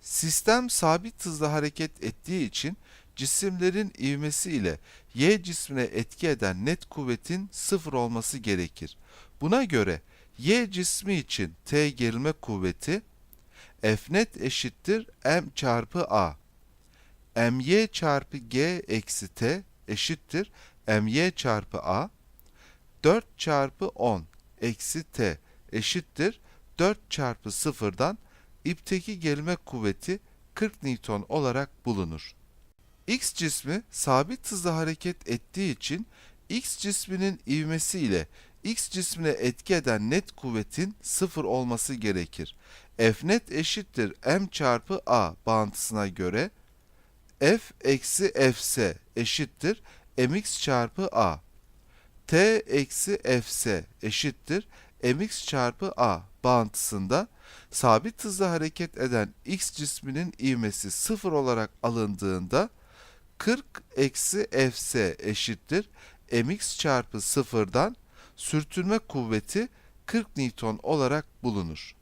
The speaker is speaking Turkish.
Sistem sabit hızla hareket ettiği için cisimlerin ivmesi ile y cismine etki eden net kuvvetin sıfır olması gerekir. Buna göre y cismi için t gerilme kuvveti F net eşittir m çarpı a. my çarpı g eksi t eşittir my çarpı a. 4 çarpı 10 eksi t eşittir 4 çarpı 0'dan ipteki gerilme kuvveti 40 Newton olarak bulunur. X cismi sabit hızla hareket ettiği için X cisminin ivmesi ile X cismine etki eden net kuvvetin sıfır olması gerekir. F net eşittir m çarpı a bağıntısına göre F eksi Fs eşittir mx çarpı a. T eksi Fs eşittir mx çarpı a bağıntısında sabit hızla hareket eden x cisminin ivmesi sıfır olarak alındığında 40 eksi Fs eşittir mx çarpı sıfırdan sürtünme kuvveti 40 Newton olarak bulunur.